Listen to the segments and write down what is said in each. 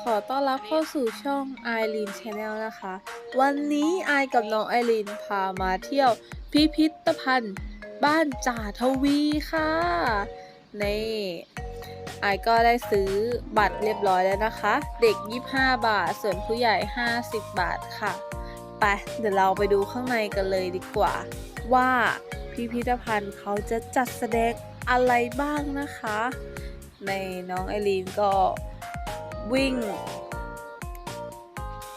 ขอต้อนรับเข้าสู่ช่องไอรีนชาแนลนะคะ วันนี้ไอกับน้องไอรีนพามาเที่ยวพิพิธภัณฑ์ บ้านจ่าทวีค่ะ นี่ไอก็ได้ซื้อบัตรเรียบร้อยแล้วนะคะ เด็ก 25 บาท ส่วนผู้ใหญ่ 50 บาทค่ะ ไป เดี๋ยวเราไปดูข้างในกันเลยดีกว่า ว่าพิพิธภัณฑ์เขาจะจัดแสดงอะไรบ้างนะคะ ในน้องไอรีนก็ วิ่ง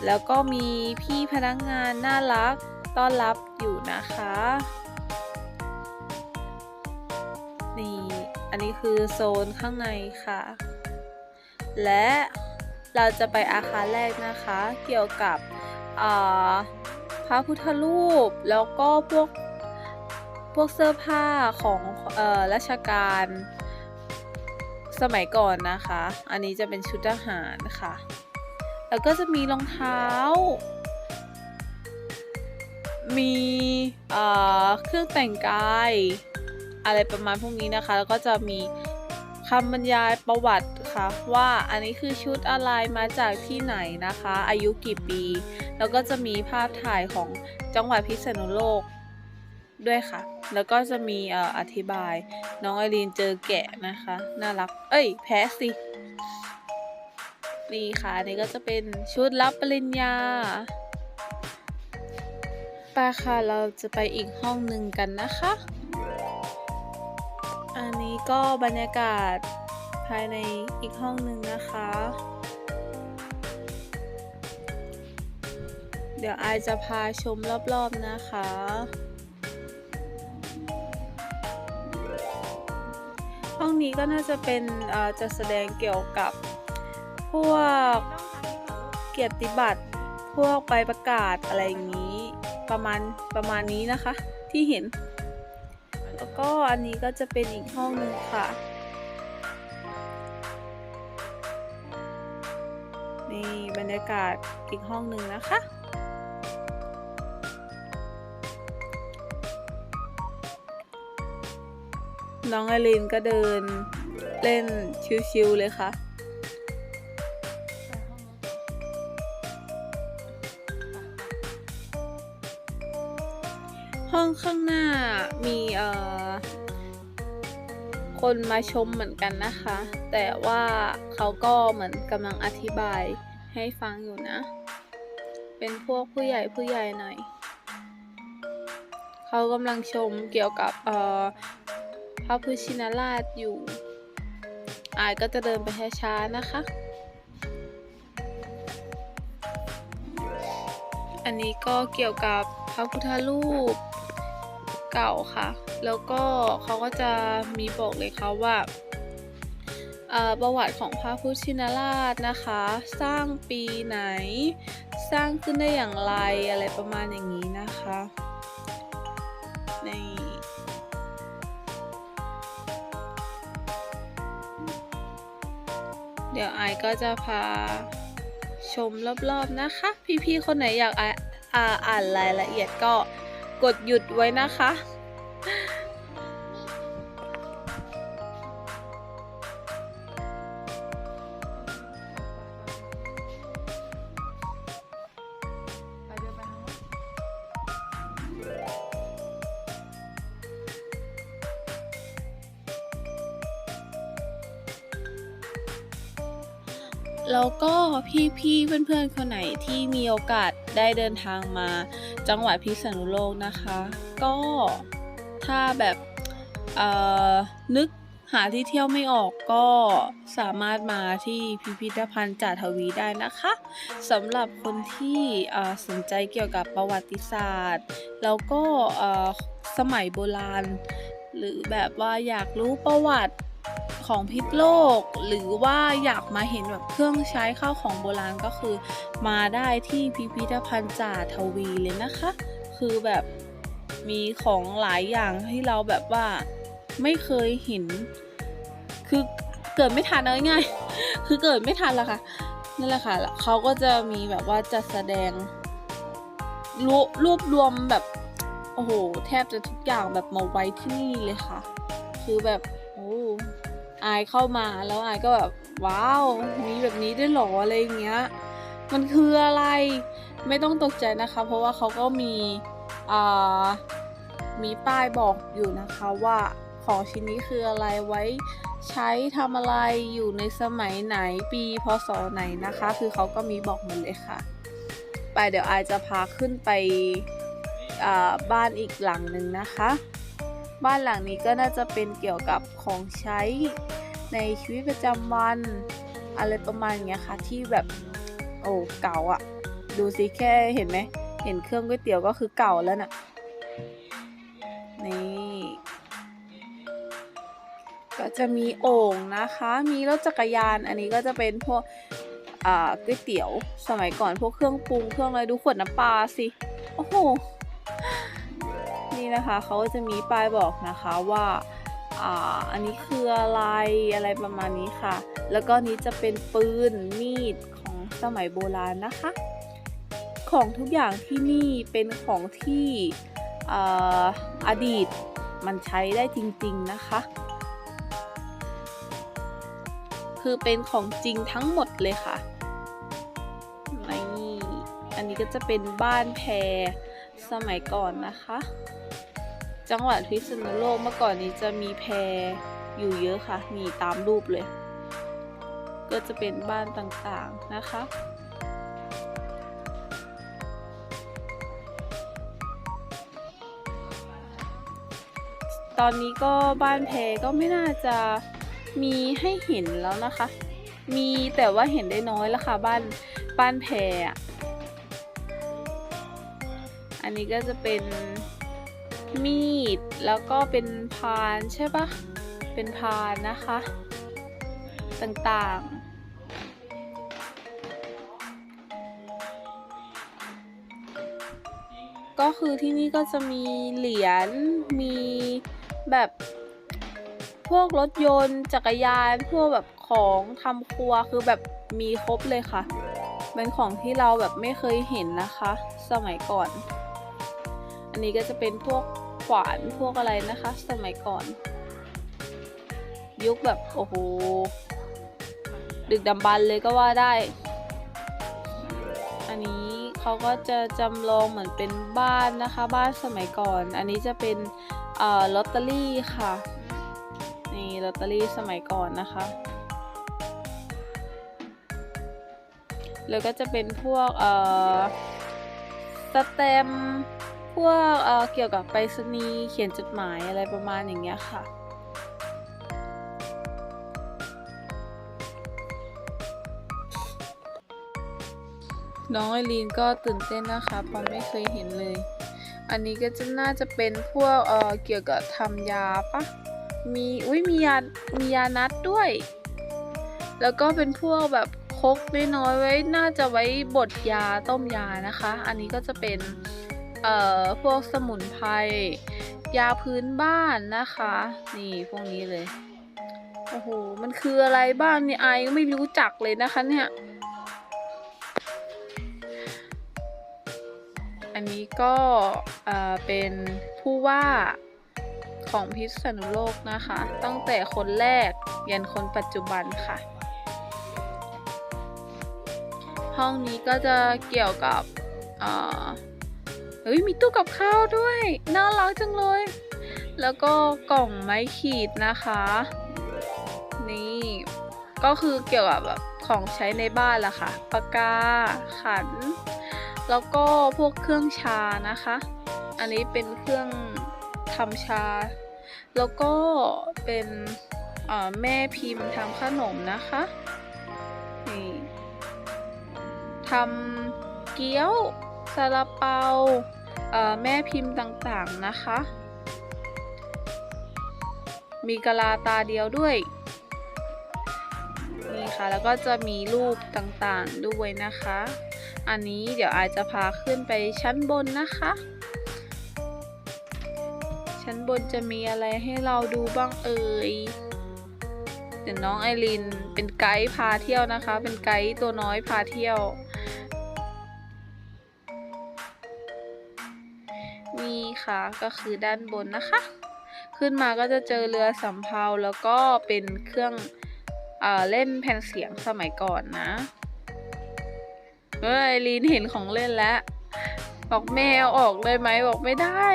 แล้วก็มีพี่พนักงานน่ารักต้อนรับอยู่นะคะ นี่ อันนี้คือโซนข้างในค่ะ และเราจะไปอาคารแรกนะคะ เกี่ยวกับพระพุทธรูป แล้วก็พวกพวกเสื้อผ้าของออราชการ สมัยก่อนนะคะ อันนี้จะเป็นชุดทหารค่ะ แล้วก็จะมีรองเท้า มีเอ่อเครื่องแต่งกาย อะไรประมาณพวกนี้นะคะ แล้วก็จะมีคำบรรยายประวัติค่ะว่าอันนี้คือชุดอะไรมาจากที่ไหนนะคะ อายุกี่ปี แล้วก็จะมีภาพถ่ายของจังหวัดพิษณุโลกด้วยค่ะ แล้วก็จะมีออธิบายน้องไอรีนเจอแกะนะคะ น่ารัก เอ้ย แพ้สิ นี่ค่ะนี่ก็จะเป็นชุดรับปริญญาไปค่ะเราจะไปอีกห้องหนึ่งกันนะคะ อันนี้ก็บรรยากาศภายในอีกห้องหนึ่งนะคะ เดี๋ยวไอจะพาชมรอบๆนะคะ งนี้ก็น่าจะเป็นจะแสดงเกี่ยวกับพวกเกียรติบัตรพวกใบประกาศอะไรอย่างนี้ประมาณประมาณนี้นะคะที่เห็น แล้วก็อันนี้ก็จะเป็นอีกห้องหนึ่งค่ะนี่บรรยากาศอีกห้องหนึ่งนะคะ น้องไอรินก็เดินเล่นชิวๆเลยค่ะ ห้องข้างหน้ามีเอ่อคนมาชมเหมือนกันนะคะ แต่ว่าเขาก็เหมือนกำลังอธิบายให้ฟังอยู่นะ เป็นพวกผู้ใหญ่ผู้ใหญ่หน่อย เขากำลังชมเกี่ยวกับเอ่อ พระพุทธชินราชอยู่อายก็จะเดินไปช้าๆนะคะ อันนี้ก็เกี่ยวกับพระพุทธรูปเก่าค่ะ แล้วก็เขาก็จะมีบอกเลยค่ะว่าเอ่อประวัติของพระพุทธชินราชนะคะ สร้างปีไหน สร้างขึ้นได้อย่างไรอะไรประมาณอย่างนี้นะคะ ใน เดี๋ยวไอก็จะพาชมรอบๆนะคะ พี่ๆคนไหนอยากอ่านรายละเอียดก็กดหยุดไว้นะคะ แล้วก็พี่ๆ เพื่อนๆ คนไหนที่มีโอกาสได้เดินทางมา จังหวัดพิษณุโลกนะคะ ก็ถ้าแบบนึกหาที่เที่ยวไม่ออกก็สามารถมาที่พิพิธภัณฑ์จ่าทวีได้นะคะสำหรับคนที่สนใจเกี่ยวกับประวัติศาสตร์ แล้วก็สมัยโบราณ หรือแบบว่าอยากรู้ประวัติ ของพิษโลก หรือว่าอยากมาเห็นแบบเครื่องใช้ข้าวของโบราณก็คือ มาได้ที่พิพิธภัณฑ์จ่าทวีเลยนะคะ คือแบบมีของหลายอย่างที่เราแบบว่าไม่เคยเห็น คือเกิดไม่ทันเอาง่ายคือเกิดไม่ทันละค่ะนั่นแหละค่ะเขาก็จะมีแบบว่าจัดแสดงรวรวบรวมแบบ โอ้โห แทบจะทุกอย่างแบบมาไว้ที่นี่เลยค่ะ คือแบบ อายเข้ามาแล้วอายก็แบบว้าวมีแบบนี้ด้วยหรออะไรอย่างเงี้ยมันคืออะไรไม่ต้องตกใจนะคะ เพราะว่าเขาก็มีอ่ามีป้ายบอกอยู่นะคะว่าของชิ้นนี้คืออะไรไว้ใช้ทำอะไรอยู่ในสมัยไหนปีพศไหนนะคะ คือเขาก็มีบอกหมดเลยค่ะ ไปเดี๋ยวอายจะพาขึ้นไปอ่าบ้านอีกหลังหนึ่งนะคะ บ้านหลังนี้ก็น่าจะเป็นเกี่ยวกับของใช้ในชีวิตประจำวัน อะไรประมาณเนี้ยค่ะ ที่แบบโอ้เก่าอะ่ะ ดูสิแค่เห็นไหมเห็นเครื่องก๋วยเตี๋ยวก็คือเก่าแล้วน่ะนี่ก็จะมีโอ่งนะคะ มีรถจักรยาน อันนี้ก็จะเป็นพวกอ่าก๋วยเตี๋ยว สมัยก่อนพวกเครื่องปรุง เครื่องอะไร ดูขวดน้ำปลาสิ โอ้โห นี่นะคะเขาจะมีป้ายบอกนะคะว่าอ่าอันนี้คืออะไรอะไรประมาณนี้ค่ะ แล้วก็นี้จะเป็นปืนมีดของสมัยโบราณนะคะ ของทุกอย่างที่นี่เป็นของที่ออดีตมันใช้ได้จริง ๆนะคะ คือเป็นของจริงทั้งหมดเลยค่ะนี่อันนี้ก็จะเป็นบ้านแพร สมัยก่อนนะคะ จังหวัดพิษณุโลกเมื่อก่อนนี้จะมีแพอยู่เยอะค่ะ มีตามรูปเลย ก็จะเป็นบ้านต่างๆนะคะตอนนี้ก็บ้านแพก็ไม่น่าจะมีให้เห็นแล้วนะคะ มีแต่ว่าเห็นได้น้อยแล้วค่ะ บ้านบ้านแพอะ อันนี้ก็จะเป็นมีด แล้วก็เป็นพานใช่ปะเป็นพานนะคะ ต่างๆก็คือที่นี่ก็จะมีเหรียญ มีแบบพวกรถยนต์จักรยาน พวกแบบของทำครัวคือแบบมีครบเลยค่ะ เป็นของที่เราแบบไม่เคยเห็นนะคะ สมัยก่อน อันนี้ก็จะเป็นพวกขวานพวกอะไรนะคะ สมัยก่อน ยุคแบบโอ้โหดึกดำบรรพ์เลยก็ว่าได้ อันนี้เขาก็จะจำลองเหมือนเป็นบ้านนะคะ บ้านสมัยก่อน อันนี้จะเป็นอลอตเตอรี่ค่ะ นี่ลอตเตอรี่สมัยก่อนนะคะ แล้วก็จะเป็นพวกสแตมป์ พวกเเกี่ยวกับไปรษณีย์เขียนจดหมายอะไรประมาณอย่างเงี้ยค่ะ น้องไอรีนก็ตื่นเต้นนะคะเพราะไม่เคยเห็นเลย อันนี้ก็จะน่าจะเป็นพวกเเกี่ยวกับทำยาปะมีอุ้ยมียา มียานัดด้วย แล้วก็เป็นพวกแบบคกน้อยๆไว้ น่าจะไว้บดยาต้มยานะคะ อันนี้ก็จะเป็น เอ่อพวกสมุนไพรยาพื้นบ้านนะคะ นี่พวกนี้เลยโอ้โหมันคืออะไรบ้างเนี่ยไอายก็ไม่รู้จักเลยนะคะเนี่ยอันนี้ก็เอ่อเป็นผู้ว่าของพิษณุโลกนะคะ ตั้งแต่คนแรกยันคนปัจจุบันค่ะ ห้องนี้ก็จะเกี่ยวกับ เฮ้ยมีตู้กับข้าวด้วยน่ารักจังเลย แล้วก็กล่องไม้ขีดนะคะ นี่ ก็คือเกี่ยวกับแบบของใช้ในบ้านล่ะค่ะปากกาขัน แล้วก็พวกเครื่องชานะคะ อันนี้เป็นเครื่องทำชา แล้วก็เป็นแม่พิมพ์ทำขนมนะคะนี่ทำเกี๊ยวซาลาเปา แม่พิมพ์ต่างๆนะคะ มีกะลาตาเดียวด้วย นี่ค่ะ แล้วก็จะมีรูปต่างๆด้วยนะคะ อันนี้เดี๋ยวอาจจะพาขึ้นไปชั้นบนนะคะ ชั้นบนจะมีอะไรให้เราดูบ้างเอ่ยเดี๋ยวน้องไอรินเป็นไกด์พาเที่ยวนะคะ เป็นไกด์ตัวน้อยพาเที่ยว นี่ค่ะก็คือด้านบนนะคะ ขึ้นมาก็จะเจอเรือสำเภาแล้วก็เป็นเครื่องเอเล่นแผ่นเสียงสมัยก่อนนะเฮ้ยลีนเห็นของเล่นแล้วบอกแมวออกเลยไหมบอกไม่ได้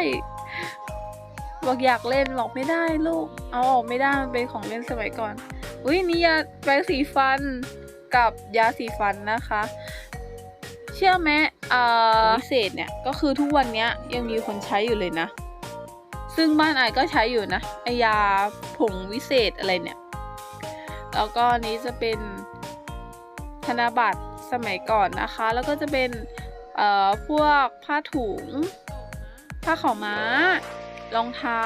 บอกอยากเล่นบอกไม่ได้ลูก เอาออกไม่ได้มันเป็นของเล่นสมัยก่อนอุ้ยนี่ยาแปรงสีฟันกับยาสีฟันนะคะ ชื่อไหมเอ่อพิเศษเนี่ยก็คือทุกวันเนี้ยยังมีคนใช้อยู่เลยนะ ซึ่งบ้านไอายก็ใช้อยู่นะไอยาผงวิเศษอะไรเนี่ย แล้วก็อันนี้จะเป็นธนบัตรสมัยก่อนนะคะ แล้วก็จะเป็นเอ่อพวกผ้าถุง ผ้าขาวม้า รองเท้า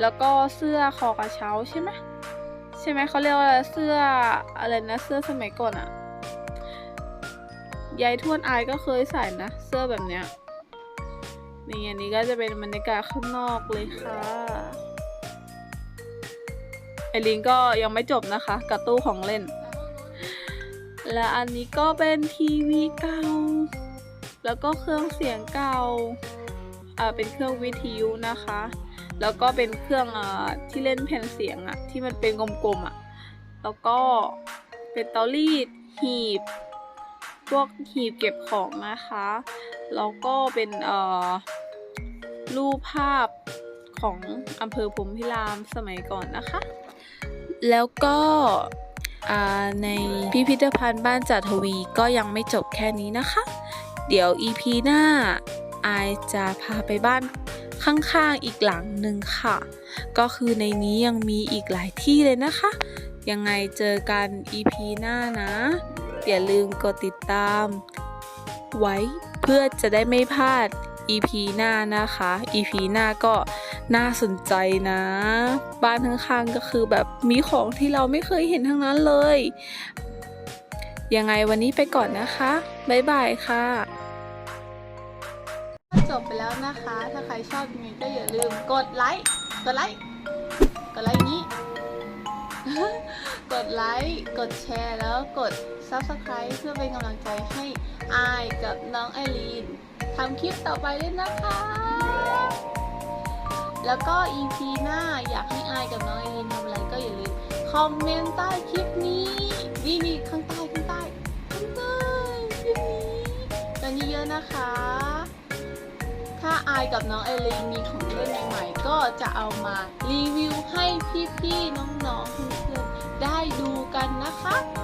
แล้วก็เสื้อคอกระเช้าใช่ไหมใช่ไหมเขาเรียกว่าเสื้ออะไรนะเสื้อสมัยก่อนอะ ยายทวดอายก็เคยใส่นะ เสื้อแบบเนี้ยนี่อันนี้ก็จะเป็นบรรยากาศข้างนอกเลยค่ะไอลินก็ยังไม่จบนะคะ กับตู้ของเล่น และอันนี้ก็เป็นทีวีเก่า แล้วก็เครื่องเสียงเก่าอ่าเป็นเครื่องวิทยุนะคะ แล้วก็เป็นเครื่องอ่าที่เล่นแผ่นเสียงอะที่มันเป็นกลมๆอะแล้วก็เป็นเตารีดหีบ พวกหีบเก็บของนะคะ แล้วก็เป็นเอ่อรูปภาพของอำเภอพรมพิรามสมัยก่อนนะคะ แล้วก็ในพิพิธภัณฑ์บ้านจัดทวีก็ยังไม่จบแค่นี้นะคะ เดี๋ยว EP หน้าอายจะพาไปบ้านข้างๆอีกหลังหนึ่งค่ะ ก็คือในนี้ยังมีอีกหลายที่เลยนะคะ ยังไงเจอกัน EP หน้านะ อย่าลืมกดติดตาม ไว้เพื่อจะได้ไม่พลาด EP หน้านะคะ EP หน้าก็น่าสนใจนะ บ้านข้างๆก็คือแบบมีของที่เราไม่เคยเห็นทั้งนั้นเลย ยังไงวันนี้ไปก่อนนะคะ บ๊ายบายค่ะจบไปแล้วนะคะ ถ้าใครชอบยังไงก็อย่าลืมกดไลค์ กดไลค์ กดไลค์นี้ ไลค์ กดแชร์ แล้วกด Subscribe เพื่อเป็นกำลังใจให้อายกับน้องไอรีนทำคลิปต่อไปด้วยนะคะ แล้วก็ EP หน้าอยากให้อายกับน้องไอรีนทำอะไรก็อย่าลืมคอมเมนต์ใต้คลิปนี้นี่นี่ข้างใต้ข้างใต้ข้างใต้คลิปนี้กันเยอะๆนะคะ ถ้าอายกับน้องไอรีนมีของเล่นใหม่ๆก็จะเอามารีวิวให้พี่ๆน้องๆคุณ ได้ดูกันนะคะ